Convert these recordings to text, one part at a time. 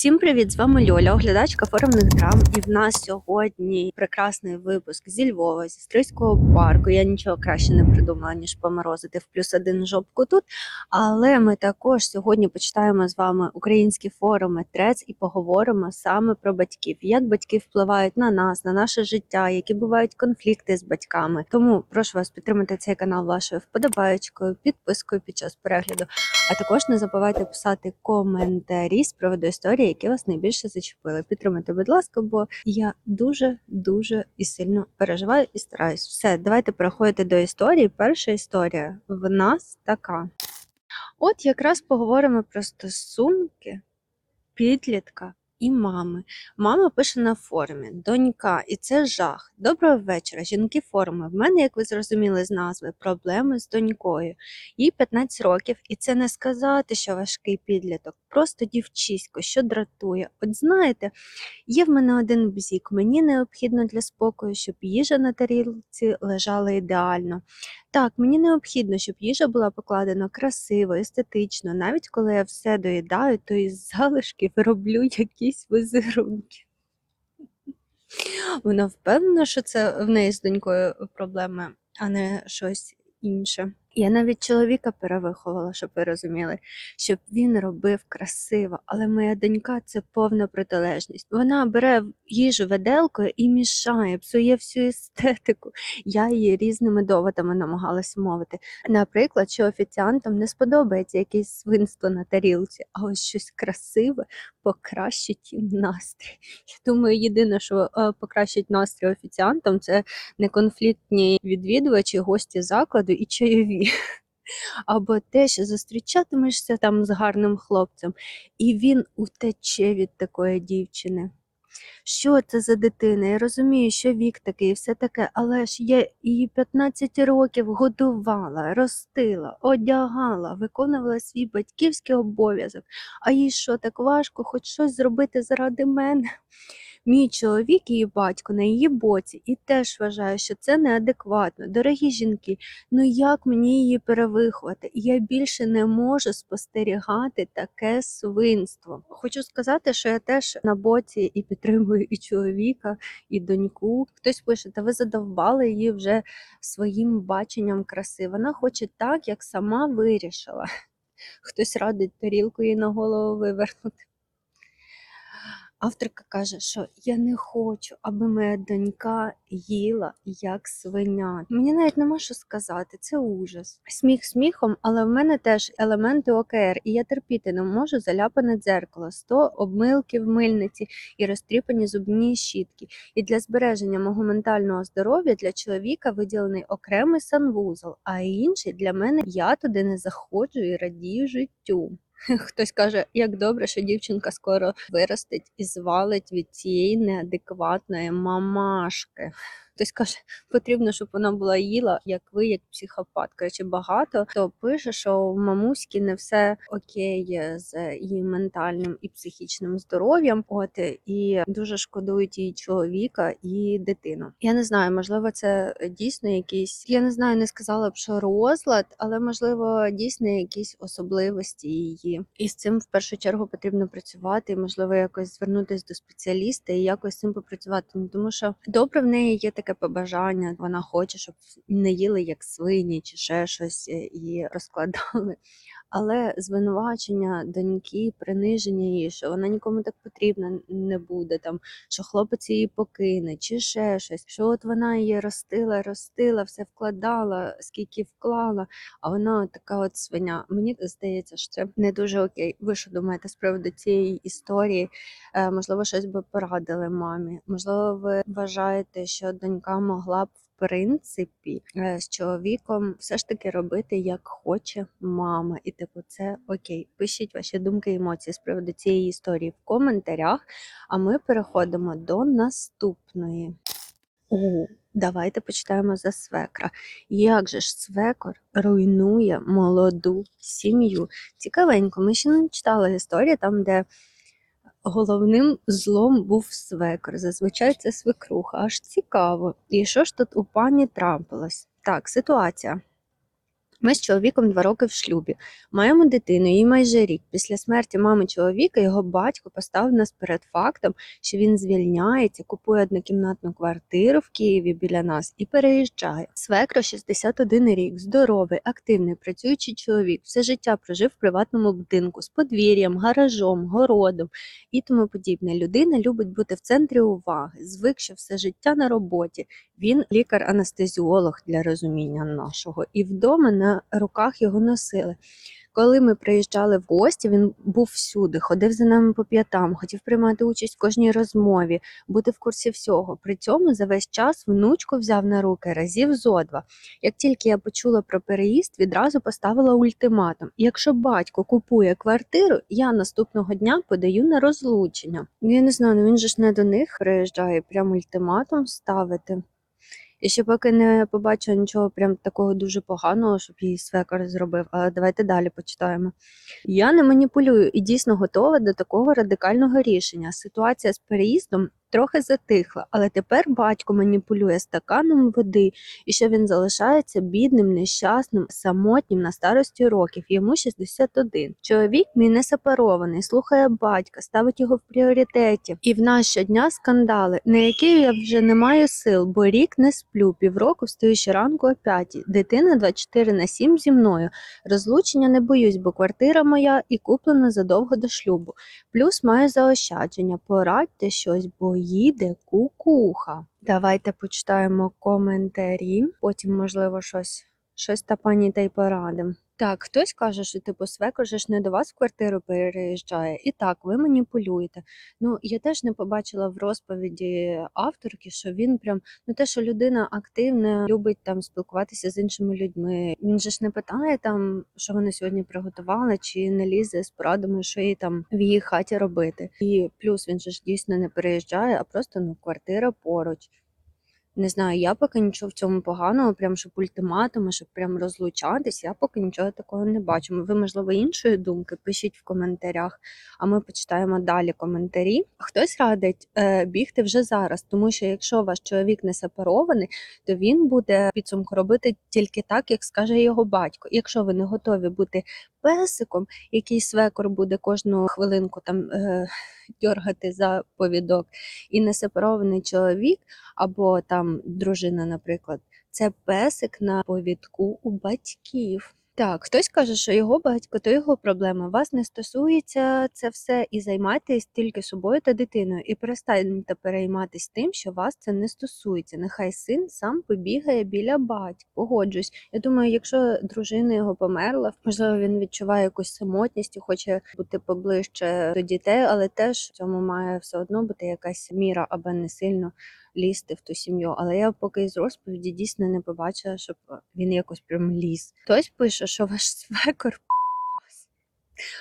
Всім привіт! З вами Льоля, оглядачка форумних драм. І в нас сьогодні прекрасний випуск зі Львова, зі Стрийського парку. Я нічого краще не придумала, ніж поморозити в плюс один жопку тут. Але ми також сьогодні почитаємо з вами українські форуми трец і поговоримо саме про батьків, як батьки впливають на нас, на наше життя, які бувають конфлікти з батьками. Тому прошу вас підтримати цей канал вашою вподобаєчкою, підпискою під час перегляду. А також не забувайте писати коментарі з приводу історії, які вас найбільше зачепили. Підтримайте, будь ласка, бо я дуже дуже і сильно переживаю і стараюсь. Все, давайте переходити до історії. Перша історія в нас така. От якраз поговоримо про стосунки підлітка і мами. Мама пише на форумі донька, і це жах. Доброго вечора. Жінки форуми. В мене, як ви зрозуміли з назви, проблеми з донькою. Їй 15 років, і це не сказати, що важкий підліток, просто дівчисько, що дратує. От знаєте, є в мене один бзік. Мені необхідно для спокою, щоб їжа на тарілці лежала ідеально. Так, мені необхідно, щоб їжа була покладена красиво, естетично. Навіть коли я все доїдаю, то із залишків роблю якісь визерунки. Вона впевнена, що це в неї з донькою проблеми, а не щось інше. Я навіть чоловіка перевиховала, щоб ви розуміли, щоб він робив красиво, але моя донька це повна протилежність. Вона бере їжу веделкою і мішає, псує всю естетику. Я її різними доводами намагалася мовити. Наприклад, що офіціантам не сподобається якесь свинство на тарілці, а ось щось красиве покращить їм настрій. Я думаю, єдине, що е, покращить настрій офіціантам, це неконфліктні відвідувачі, гості закладу і чайові. Або те, що зустрічатимешся там з гарним хлопцем, і він утече від такої дівчини. Що це за дитина? Я розумію, що вік такий, і все таке, але ж я її 15 років годувала, ростила, одягала, виконувала свій батьківський обов'язок. А їй що так важко, хоч щось зробити заради мене? Мій чоловік, її батько на її боці, і теж вважає, що це неадекватно. Дорогі жінки, ну як мені її перевиховати? Я більше не можу спостерігати таке свинство. Хочу сказати, що я теж на боці і підтримую і чоловіка, і доньку. Хтось пише, та ви задовбали її вже своїм баченням краси. Вона хоче так, як сама вирішила. Хтось радить тарілку їй на голову вивернути. Авторка каже, що я не хочу, аби моя донька їла як свиня. Мені навіть нема що сказати, це ужас. Сміх сміхом, але в мене теж елементи ОКР, і я терпіти не можу заляпане дзеркало, 100 обмилки в мильниці і розтріпані зубні щітки. І для збереження мого ментального здоров'я для чоловіка виділений окремий санвузол, а інший для мене я туди не заходжу і радію життю. Хтось каже, як добре, що дівчинка скоро виростить і звалить від цієї неадекватної мамашки. Хтось каже, потрібно, щоб вона була їла, як ви, як психопат. Коротше, багато хто пише, що в мамуськи не все окей з її ментальним і психічним здоров'ям. От і дуже шкодують її чоловіка і дитину. Я не знаю, можливо, це дійсно якийсь. Я не знаю, не сказала б, що розлад, але можливо дійсно якісь особливості її. І з цим в першу чергу потрібно працювати. Можливо, якось звернутися до спеціаліста і якось з цим попрацювати. Ну, тому що добре в неї є таке побажання. Вона хоче, щоб не їли як свині чи ще щось е, і розкладали. Але звинувачення доньки, приниження її, що вона нікому так потрібна не буде, там що хлопець її покине, чи ще щось, що от вона її ростила, ростила, все вкладала, скільки вклала, а вона така от свиня. Мені здається, що це не дуже окей. Ви що думаєте з приводу цієї історії? Е, можливо, щось би порадили мамі. Можливо, ви вважаєте, що донька могла б принципі е, з чоловіком все ж таки робити як хоче мама, і типу, це окей. Пишіть ваші думки і емоції з приводу цієї історії в коментарях. А ми переходимо до наступної. О, давайте почитаємо за свекра. Як же ж свекор руйнує молоду сім'ю? Цікавенько, ми ще не читали історію там, де головним злом був свекр. Зазвичай це свекруха. Аж цікаво. І що ж тут у пані трапилось? Так, ситуація. Ми з чоловіком два роки в шлюбі. Маємо дитину, їй майже рік. Після смерті мами чоловіка його батько поставив нас перед фактом, що він звільняється, купує однокімнатну квартиру в Києві біля нас і переїжджає. Свекро 61 рік, здоровий, активний, працюючий чоловік. Все життя прожив в приватному будинку з подвір'ям, гаражом, городом і тому подібне. Людина любить бути в центрі уваги, звик, що все життя на роботі. Він лікар-анестезіолог для розуміння нашого, і вдома на руках його носили. Коли ми приїжджали в гості, він був всюди, ходив за нами по п'ятам, хотів приймати участь в кожній розмові, бути в курсі всього. При цьому за весь час внучку взяв на руки разів зо два. Як тільки я почула про переїзд, відразу поставила ультиматум: якщо батько купує квартиру, я наступного дня подаю на розлучення. Ну я не знаю, ну він же ж не до них приїжджає, прям ультиматум ставити. І ще поки не побачила нічого прям такого дуже поганого, щоб її свекор зробив. Але давайте далі почитаємо. Я не маніпулюю і дійсно готова до такого радикального рішення. Ситуація з переїздом трохи затихла, але тепер батько маніпулює стаканом води, і що він залишається бідним, нещасним, самотнім на старості років. Йому 61. Чоловік мій не сепарований, слухає батька, ставить його в пріоритеті. І в нас щодня скандали, на які я вже не маю сил, бо рік не сплю, півроку встаю щоранку о п'ятій. Дитина 24 на 7 зі мною. Розлучення не боюсь, бо квартира моя і куплена задовго до шлюбу. Плюс маю заощадження. Порадьте щось, бо їде кукуха. Давайте почитаємо коментарі, потім, можливо, щось, щось та пані та й порадимо. Так, хтось каже, що типу свекор же ж не до вас в квартиру переїжджає. І так, ви маніпулюєте. Ну, я теж не побачила в розповіді авторки, що він прям ну те, що людина активна, любить там спілкуватися з іншими людьми. Він же ж не питає там, що вони сьогодні приготували, чи не лізе з порадами, що їй там в її хаті робити. І плюс він же ж дійсно не переїжджає, а просто ну квартира поруч. Не знаю, я поки нічого в цьому поганого, прям щоб ультиматуми, щоб прям розлучатись, я поки нічого такого не бачу. Ви, можливо, іншої думки, пишіть в коментарях, а ми почитаємо далі коментарі. Хтось радить е, бігти вже зараз, тому що якщо ваш чоловік не сепарований, то він буде підсумку робити тільки так, як скаже його батько. Якщо ви не готові бути песиком, який свекор буде кожну хвилинку там е, дьоргати за повідок, і несепарований чоловік або там дружина, наприклад, це песик на повідку у батьків. Так, хтось каже, що його батько то його проблема. Вас не стосується це все, і займайтесь тільки собою та дитиною, і перестаньте перейматись тим, що вас це не стосується. Нехай син сам побігає біля батька. Погоджусь. Я думаю, якщо дружина його померла, можливо, він відчуває якусь самотність і хоче бути поближче до дітей, але теж в цьому має все одно бути якась міра, аби не сильно лізти в ту сім'ю. Але я поки з розповіді дійсно не побачила, щоб він якось прям ліз. Хтось пише, що ваш свекор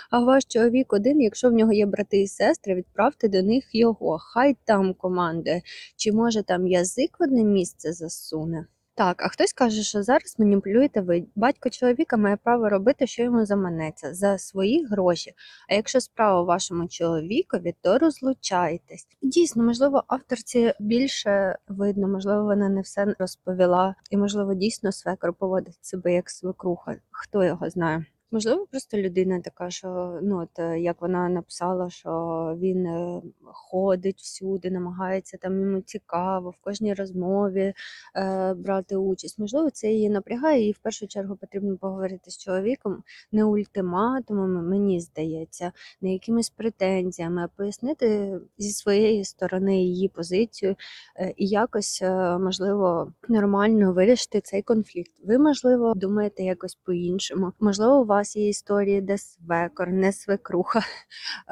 а ваш чоловік один, якщо в нього є брати і сестри, відправте до них його. Хай там командує. Чи може там язик в одне місце засуне? Так, а хтось каже, що зараз маніпулюєте ви. Батько чоловіка має право робити, що йому заманеться, за свої гроші. А якщо справа вашому чоловікові, то розлучайтесь. Дійсно, можливо, авторці більше видно, можливо, вона не все розповіла, і можливо, дійсно свекор поводить себе як свекруха. Хто його знає? Можливо, просто людина така, що ну от е, як вона написала, що він е, ходить всюди, намагається там йому цікаво в кожній розмові е, брати участь. Можливо, це її напрягає, і в першу чергу потрібно поговорити з чоловіком не ультиматумами, мені здається, не якимись претензіями, а пояснити зі своєї сторони її позицію е, і якось можливо нормально вирішити цей конфлікт. Ви, можливо, думаєте якось по-іншому. Можливо, у вас є історії, де свекор, не свекруха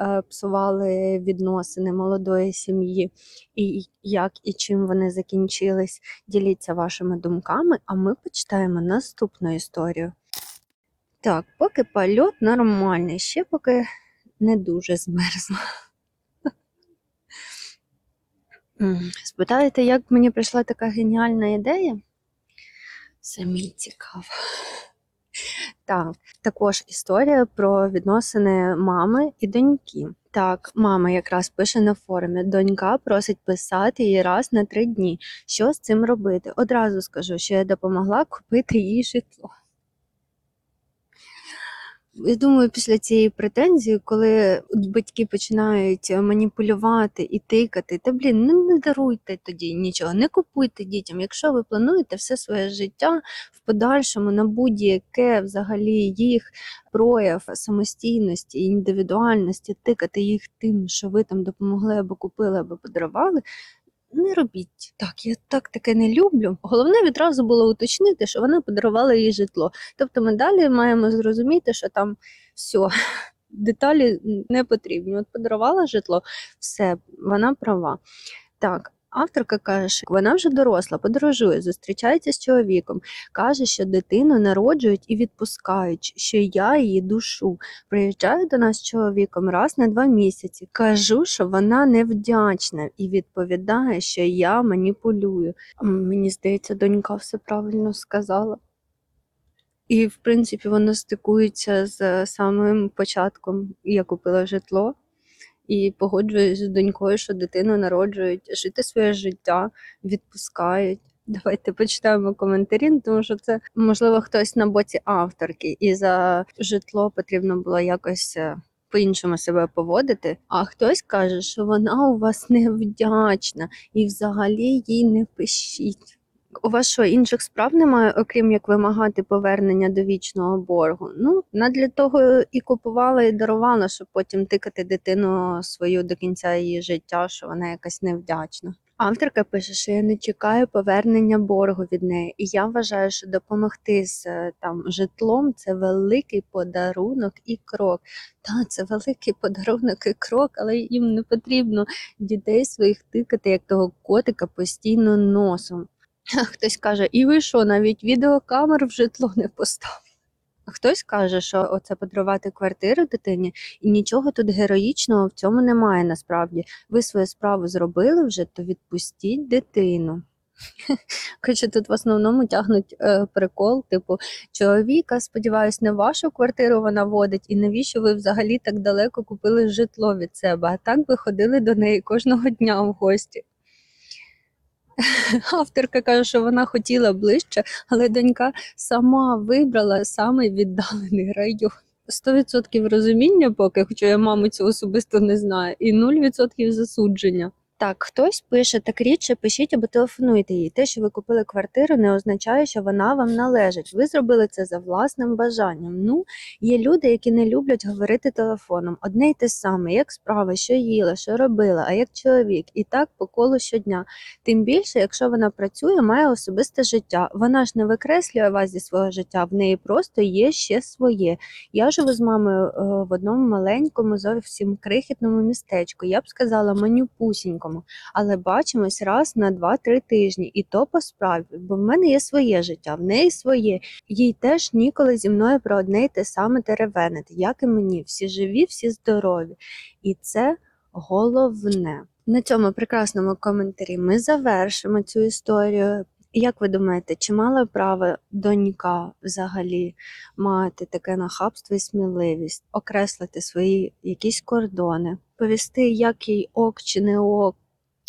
е, псували відносини молодої сім'ї, і як і чим вони закінчились. Діліться вашими думками, а ми почитаємо наступну історію. Так, поки польот нормальний, ще поки не дуже змерзла. Спитаєте, як мені прийшла така геніальна ідея? Самі цікаво. Так, також історія про відносини мами і доньки. Так, мама якраз пише на форумі. Донька просить писати її раз на три дні. Що з цим робити? Одразу скажу, що я допомогла купити їй житло. Я думаю, після цієї претензії, коли батьки починають маніпулювати і тикати, та блін, ну не даруйте тоді нічого, не купуйте дітям. Якщо ви плануєте все своє життя в подальшому на будь-яке взагалі їх прояв самостійності, індивідуальності, тикати їх тим, що ви там допомогли або купили, або подарували. Не робіть так, я так таке не люблю. Головне відразу було уточнити, що вона подарувала їй житло. Тобто ми далі маємо зрозуміти, що там все, деталі не потрібні. От подарувала житло, все, вона права. Так, авторка каже, що вона вже доросла, подорожує, зустрічається з чоловіком, каже, що дитину народжують і відпускають, що я її душу. Приїжджаю до нас з чоловіком раз на два місяці. Кажу, що вона невдячна і відповідає, що я маніпулюю. Мені здається, донька все правильно сказала. І, в принципі, воно стикується з самим початком. Я купила житло і погоджуюсь з донькою, що дитину народжують, жити своє життя, відпускають. Давайте почитаємо коментарі, тому що це можливо хтось на боці авторки, і за житло потрібно було якось е, по-іншому себе поводити. А хтось каже, що вона у вас невдячна і взагалі їй не пишіть. У вас що, інших справ немає, окрім як вимагати повернення до вічного боргу? Ну, вона для того і купувала, і дарувала, щоб потім тикати дитину свою до кінця її життя, що вона якась невдячна. Авторка пише, що я не чекаю повернення боргу від неї, і я вважаю, що допомогти з е, там житлом це великий подарунок і крок. Та це великий подарунок і крок, але їм не потрібно дітей своїх тикати, як того котика, постійно носом. Хтось каже, і ви що, навіть відеокамер в житло не поставили. А хтось каже, що оце подарувати квартиру дитині, і нічого тут героїчного в цьому немає насправді. Ви свою справу зробили вже, то відпустіть дитину. Коротше, тут в основному тягнуть е, прикол, типу, чоловіка, сподіваюсь, не вашу квартиру вона водить, і навіщо ви взагалі так далеко купили житло від себе? А так ви ходили до неї кожного дня в гості. Авторка каже, що вона хотіла ближче, але донька сама вибрала саме віддалений район. 100% розуміння поки, хоча я маму цю особисто не знаю, і 0% засудження. Так, хтось пише, так рідше пишіть або телефонуйте їй. Те, що ви купили квартиру, не означає, що вона вам належить. Ви зробили це за власним бажанням. Ну, є люди, які не люблять говорити телефоном. Одне й те саме, як справа, що їла, що робила, а як чоловік, і так по колу щодня. Тим більше, якщо вона працює, має особисте життя. Вона ж не викреслює вас зі свого життя, в неї просто є ще своє. Я живу з мамою е, в одному маленькому, зовсім крихітному містечку. Я б сказала манюпусінькому, але бачимось раз на 2-3 тижні, і то по справі, бо в мене є своє життя, в неї своє. Їй теж ніколи зі мною про одне й те саме теревенити, як і мені. Всі живі, всі здорові. І це головне. На цьому прекрасному коментарі ми завершимо цю історію. Як ви думаєте, чи мала право донька взагалі мати таке нахабство і сміливість, окреслити свої якісь кордони, повісти, як їй ок чи не ок,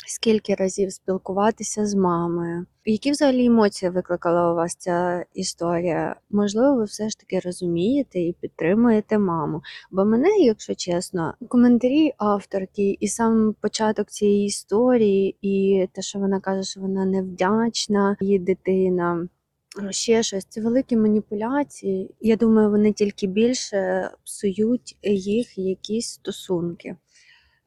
скільки разів спілкуватися з мамою? Які взагалі емоції викликала у вас ця історія? Можливо, ви все ж таки розумієте і підтримуєте маму. Бо мене, якщо чесно, коментарі авторки і сам початок цієї історії, і те, що вона каже, що вона невдячна, її дитина. Ще щось, це великі маніпуляції. Я думаю, вони тільки більше псують їх якісь стосунки.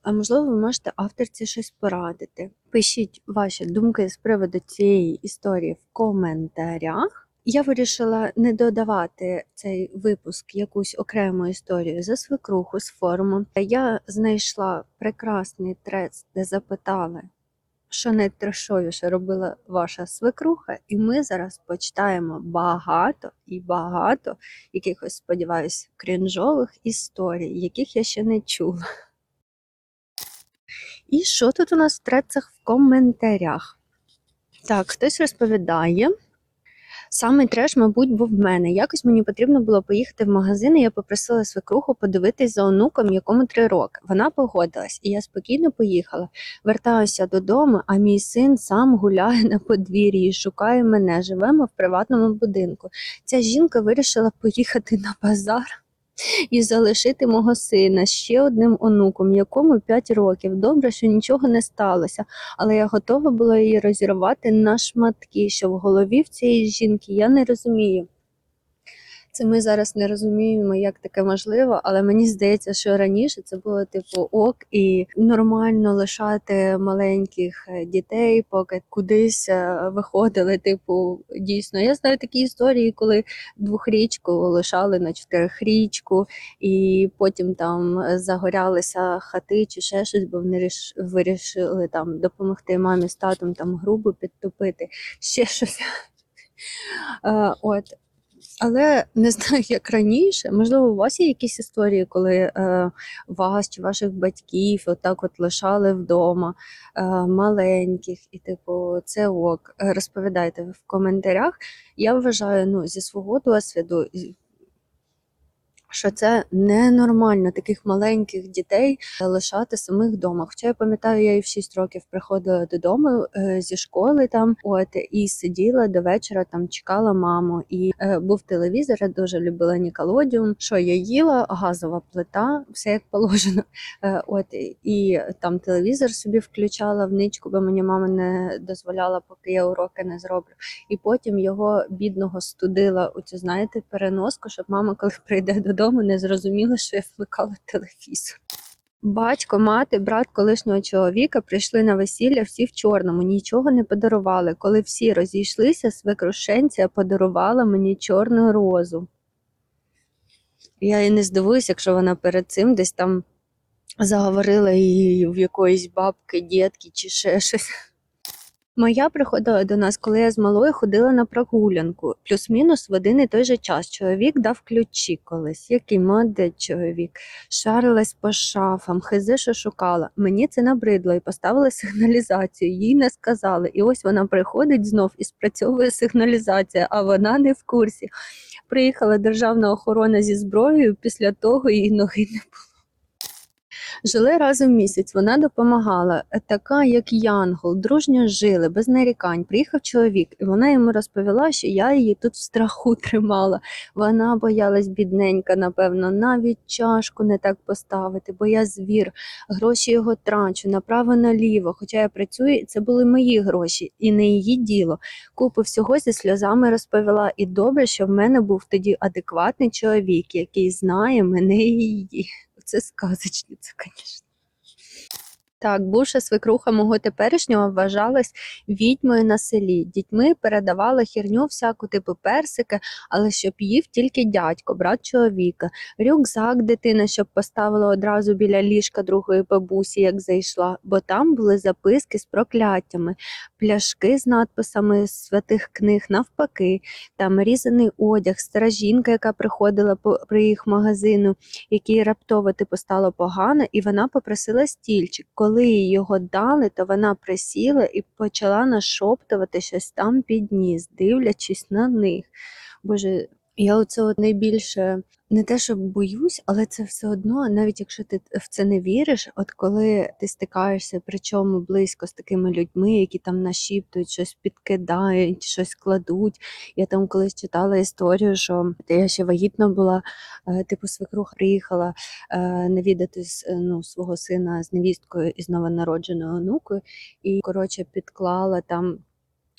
А можливо, ви можете авторці щось порадити. Пишіть ваші думки з приводу цієї історії в коментарях. Я вирішила не додавати цей випуск якусь окрему історію за свекруху з форуму. Я знайшла прекрасний трец, де запитали, що найтрешовіше робила ваша свекруха, і ми зараз почитаємо багато і багато якихось, сподіваюсь, крінжових історій, яких я ще не чула. І що тут у нас в трецях в коментарях? Так, хтось розповідає. Саме треш, мабуть, був в мене. Якось мені потрібно було поїхати в магазин, і я попросила свекруху подивитись за онуком, якому три роки. Вона погодилась, і я спокійно поїхала. Вертаюся додому, а мій син сам гуляє на подвір'ї шукає мене. Живемо в приватному будинку. Ця жінка вирішила поїхати на базар і залишити мого сина ще одним онуком, якому 5 років. Добре, що нічого не сталося, але я готова була її розірвати на шматки, що в голові в цієї жінки я не розумію. Це ми зараз не розуміємо, як таке можливо, але мені здається, що раніше це було типу ок і нормально лишати маленьких е, дітей, поки кудись е, виходили. Типу, дійсно, я знаю такі історії, коли двохрічку лишали на чотирихрічку, і потім там загорялися хати чи ще щось, бо вони вирішили там допомогти мамі з татом там грубо підтопити, ще щось. Е, От. Але не знаю, як раніше. Можливо, у вас є якісь історії, коли е, вас чи ваших батьків отак от лишали вдома е, маленьких, і типу, це ок. Розповідайте в коментарях. Я вважаю, ну, зі свого досвіду, що це ненормально таких маленьких дітей лишати самих вдома. Хоча я пам'ятаю, я і в 6 років приходила додому е, зі школи там, от і сиділа до вечора, там чекала маму. І е, був телевізор, я дуже любила Ніколодіум. Що я їла, газова плита, все як положено. Е, от і там телевізор собі включала в ничку, бо мені мама не дозволяла, поки я уроки не зроблю. І потім його бідного студила у цю, знаєте, переноску, щоб мама, коли прийде додому, не зрозуміла, що я вмикала телевізор. Батько, мати, брат колишнього чоловіка прийшли на весілля всі в чорному, нічого не подарували. Коли всі розійшлися, свекрушенця подарувала мені чорну розу. Я і не здивуюся, якщо вона перед цим десь там заговорила і в якоїсь бабки, дітки чи ще щось. Моя приходила до нас, коли я з малою ходила на прогулянку, плюс-мінус в один і той же час. Чоловік дав ключі колись. Який молодець чоловік. Шарилась по шафам, хизи, що шукала. Мені це набридло і поставили сигналізацію. Їй не сказали. І ось вона приходить знов і спрацьовує сигналізація, а вона не в курсі. Приїхала державна охорона зі зброєю, після того її ноги не Жили разом місяць, вона допомагала, така як Янгол, дружньо жили, без нарікань. Приїхав чоловік, і вона йому розповіла, що я її тут в страху тримала. Вона боялась бідненька, напевно, навіть чашку не так поставити, бо я звір, гроші його трачу направо-наліво. Хоча я працюю, це були мої гроші, і не її діло. Купу всього зі сльозами розповіла. І добре, що в мене був тоді адекватний чоловік, який знає мене і її. Це сказочниця, звісно. Так, бувша свекруха мого теперішнього вважалась відьмою на селі. Дітьми передавала херню всяку типу персики, але щоб їв тільки дядько, брат чоловіка. Рюкзак дитина, щоб поставила одразу біля ліжка другої бабусі, як зайшла, бо там були записки з прокляттями, пляшки з надписами святих книг, навпаки, там різаний одяг, стара жінка, яка приходила при їх магазину, якій раптово типу стало погано, і вона попросила стільчик. Коли їй його дали, то вона присіла і почала нашоптувати щось там під ніс, дивлячись на них. Боже, я оце от найбільше не те, що боюсь, але це все одно, навіть якщо ти в це не віриш, от коли ти стикаєшся, причому близько з такими людьми, які там нашіптують, щось підкидають, щось кладуть. Я там колись читала історію, що я ще вагітна була, е, типу свекруха приїхала е, навідати е, ну, свого сина з невісткою і з новонародженою онукою, і коротше підклала там.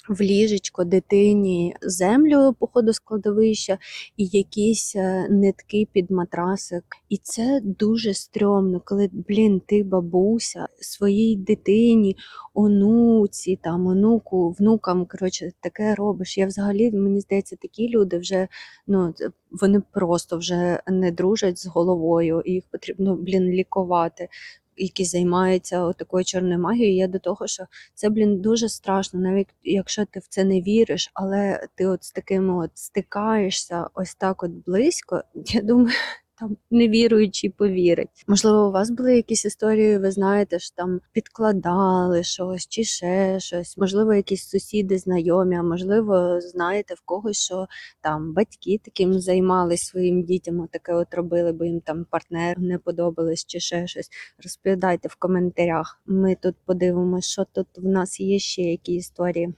В ліжечко дитині землю походу з кладовища і якісь е, нитки під матрасик. І це дуже стрьомно, коли, блін, ти бабуся своїй дитині, онуці, там, онуку, внукам, коротше, таке робиш. Я взагалі, мені здається, такі люди вже ну, вони просто вже не дружать з головою, і їх потрібно, блін, лікувати. Які займаються такою чорною магією, я до того, що це, блін, дуже страшно, навіть якщо ти в це не віриш, але ти от з такими от стикаєшся ось так от близько, я думаю, там невіруючий повірить. Можливо, у вас були якісь історії, ви знаєте, що там підкладали щось чи ще щось, можливо, якісь сусіди знайомі, а можливо, знаєте в когось, що там батьки таким займались своїм дітям, таке от робили, бо їм там партнер не подобались чи ще щось. Розповідайте в коментарях. Ми тут подивимося, що тут в нас є ще які історії.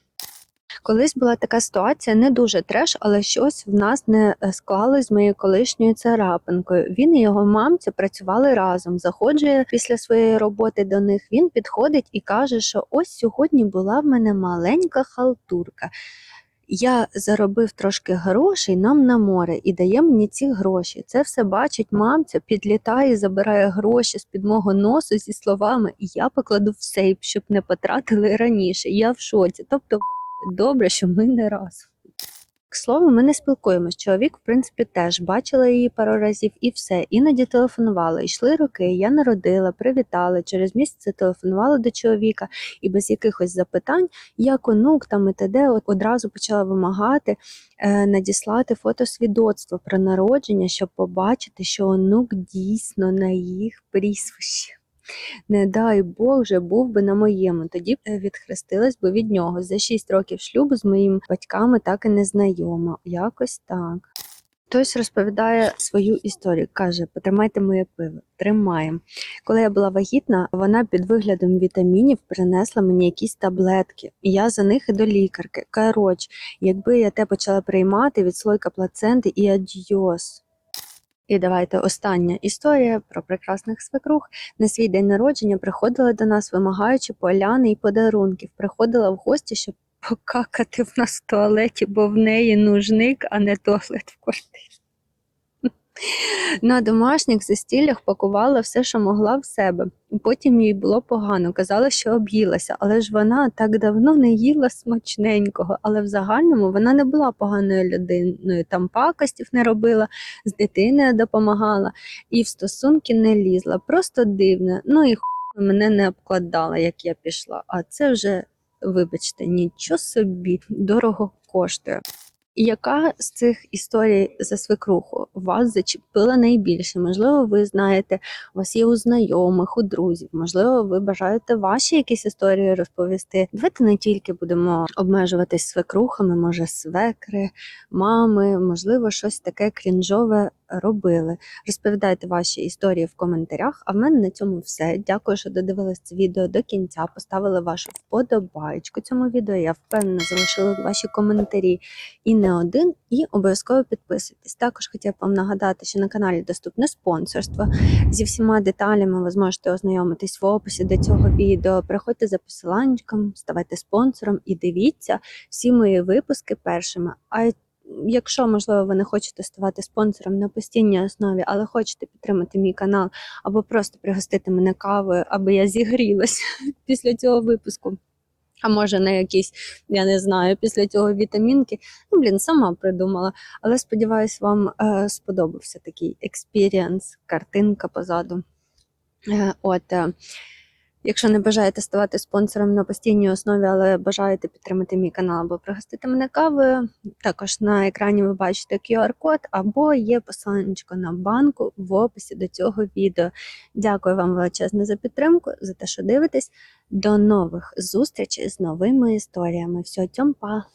Колись була така ситуація, не дуже треш, але щось в нас не е, склалось з моєю колишньою царапинкою. Він і його мамця працювали разом. Заходжу я після своєї роботи до них. Він підходить і каже, що ось сьогодні була в мене маленька халтурка. Я заробив трошки грошей нам на море і дає мені ці гроші. Це все бачить мамця, підлітає, забирає гроші з під мого носу зі словами Я покладу в сейф, щоб не потратили раніше. Я в шоці. Тобто, добре, що ми не раз. К слову, ми не спілкуємось. Чоловік, в принципі, теж бачила її пару разів і все. Іноді телефонувала. Йшли роки. Я народила, привітала. Через місяць телефонувала до чоловіка і без якихось запитань, як онук там і т.д. одразу почала вимагати е, надіслати фотосвідоцтво про народження, щоб побачити, що онук дійсно на їх прізвище. Не дай Бог вже був би на моєму. Тоді е, відхрестилась би від нього. За 6 років шлюбу з моїми батьками так і не знайома. Якось так. Хтось розповідає свою історію, каже: потримайте моє пиво. Тримаємо. Коли я була вагітна, вона під виглядом вітамінів принесла мені якісь таблетки, і я за них і до лікарки. Коротше, якби я те почала приймати від слойка плаценти і адьос. І давайте остання історія про прекрасних свекрух. На свій день народження приходила до нас, вимагаючи поляни і подарунків. Приходила в гості, щоб покакати в нас в туалеті, бо в неї нужник, а не туалет в квартирі. На домашніх застіллях пакувала все, що могла в себе. Потім їй було погано, казала, що об'їлася, але ж вона так давно не їла смачненького. Але в загальному вона не була поганою людиною. Там пакостів не робила, з дитиною допомагала і в стосунки не лізла. Просто дивно. Ну і хуй мене не обкладала, як я пішла. А це вже, вибачте, нічого собі дорого коштує. Яка з цих історій за свекруху вас зачепила найбільше? Можливо, ви знаєте, у вас є у знайомих, у друзів, можливо, ви бажаєте ваші якісь історії розповісти. Давайте не тільки будемо обмежуватись свекрухами, може, свекри, мами, можливо, щось таке крінжове робили. Розповідайте ваші історії в коментарях. А в мене на цьому все. Дякую, що додивились це відео до кінця. Поставили вашу вподобайку цьому відео. Я впевнена, залишили ваші коментарі і не один, і обов'язково підписуйтесь. Також хотів вам нагадати, що на каналі доступне спонсорство. Зі всіма деталями ви зможете ознайомитись в описі до цього відео. Приходьте за посиланням, ставайте спонсором і дивіться всі мої випуски першими. А Якщо, можливо, ви не хочете ставати спонсором на постійній основі, але хочете підтримати мій канал або просто пригостити мене кавою, аби я зігрілася після цього випуску. А може на якісь, я не знаю, після цього вітамінки. Ну, блін, сама придумала. Але сподіваюсь, вам е, сподобався такий експірієнс, картинка позаду. Е, от, е, Якщо не бажаєте ставати спонсором на постійній основі, але бажаєте підтримати мій канал або пригостити мене кавою, також на екрані ви бачите QR-код або є посилання на банку в описі до цього відео. Дякую вам величезне за підтримку, за те, що дивитесь. До нових зустрічей з новими історіями. Всього, цьому па!